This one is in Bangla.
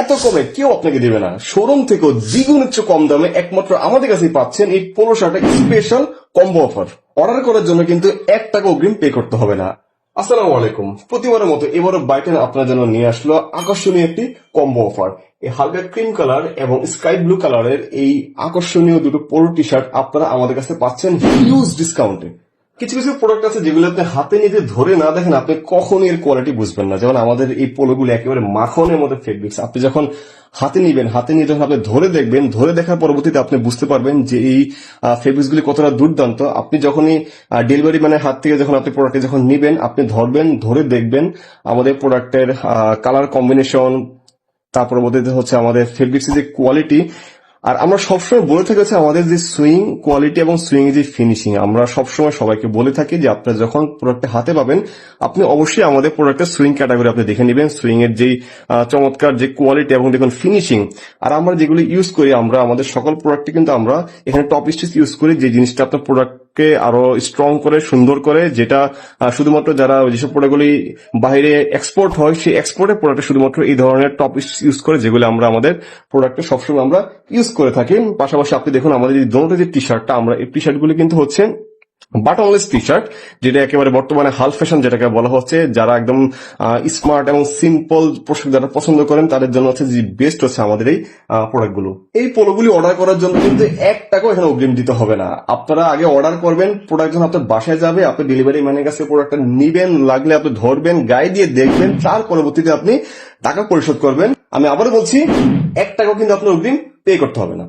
এত কমে কেউ আপনাকে দেবে না। শোরুম থেকেও দ্বিগুণ চেয়ে কম দামে একমাত্র আমাদের কাছেই পাচ্ছেন এই পোলো শার্টের স্পেশাল কম্বো অফার অর্ডার করার জন্য কিন্তু এক টাকা অগ্রিম পে করতে হবে না। আসসালামু আলাইকুম। প্রতিবারের মতো এবারও বাইটেন আপনার জন্য নিয়ে আসলো আকর্ষণীয় একটি কম্বো অফার এই হালকা ক্রিম কালার এবং স্কাই ব্লু কালারের এই আকর্ষণীয় দুটো পোলো টি শার্ট আপনারা আমাদের কাছে পাচ্ছেন। হিউজ ডিসকাউন্টে কিছু কিছু প্রোডাক্ট আছে যেগুলো আপনি হাতে নিতে ধরে না দেখেন আপনি কখনই এর কোয়ালিটি বুঝবেন না। যেমন আমাদের এই পোলোগুলো একেবারে মাখনের মতো ফেব্রিক্স আপনি যখন হাতে নিবেন, হাতে নিয়ে যখন আপনি ধরে দেখবেন, ধরে দেখার পরবর্তীতে আপনি বুঝতে পারবেন যে এই ফেব্রিক্স গুলি কতটা দুর্দান্ত। আপনি যখনই ডেলিভারি ম্যানের হাত থেকে যখন আপনি প্রোডাক্টটি যখন নিবেন, আপনি ধরবেন, ধরে দেখবেন আমাদের প্রোডাক্টের কালার কম্বিনেশন তার পরবর্তীতে হচ্ছে আমাদের ফেব্রিক্সের যে কোয়ালিটি আর আমরা সবসময় বলে থাকি হচ্ছে আমাদের যে সুইং কোয়ালিটি এবং সুইং যে ফিনিশিং আমরা সবসময় সবাইকে বলে থাকি যে আপনার যখন প্রোডাক্টটা হাতে পাবেন, আপনি অবশ্যই আমাদের প্রোডাক্টের সুইং ক্যাটাগরি আপনি দেখে নেবেন সুইং এর যেই চমৎকার যে কোয়ালিটি এবং দেখুন ফিনিশিং আর আমরা যেগুলি ইউজ করি, আমরা আমাদের সকল প্রোডাক্টে কিন্তু আমরা এখানে টপ স্টিচ ইউজ করি, যে জিনিসটা আপনার প্রোডাক্টকে আরও স্ট্রং করে, সুন্দর করে, যেটা শুধুমাত্র যারা যেসব প্রোডাক্টগুলি বাহিরে এক্সপোর্ট হয়, সেই এক্সপোর্টের প্রোডাক্টে শুধুমাত্র এই ধরনের টপ ইউজ করে, যেগুলো আমরা আমাদের প্রোডাক্টে সবসময় আমরা ইউজ করে থাকি। পাশাপাশি আপনি দেখুন, আমাদের এই দোনোটা যে টি শার্টটা আমরা এই টি শার্টগুলি কিন্তু হচ্ছে বাটনলেস টি শার্ট যেটা একেবারে বর্তমানে হাল ফ্যাশন যেটাকে বলা হচ্ছে, যারা একদম স্মার্ট এবং সিম্পল পোশাক যারা পছন্দ করেন, তাদের জন্য হচ্ছে যে বেস্ট হচ্ছে আমাদের এই প্রোডাক্টগুলো এই পোলোগুলি অর্ডার করার জন্য কিন্তু এক টাকাও এখানে অগ্রিম দিতে হবে না। আপনারা আগে অর্ডার করবেন প্রোডাক্ট যখন আপনার বাসায় যাবে, আপনি ডেলিভারি ম্যানের কাছে প্রোডাক্টটা নিবেন, লাগলে আপনি ধরবেন, গায়ে দিয়ে দেখবেন, তার পরবর্তীতে আপনি টাকা পরিশোধ করবেন। আমি আবারও বলছি, এক টাকাও কিন্তু আপনার অগ্রিম পে করতে হবে না।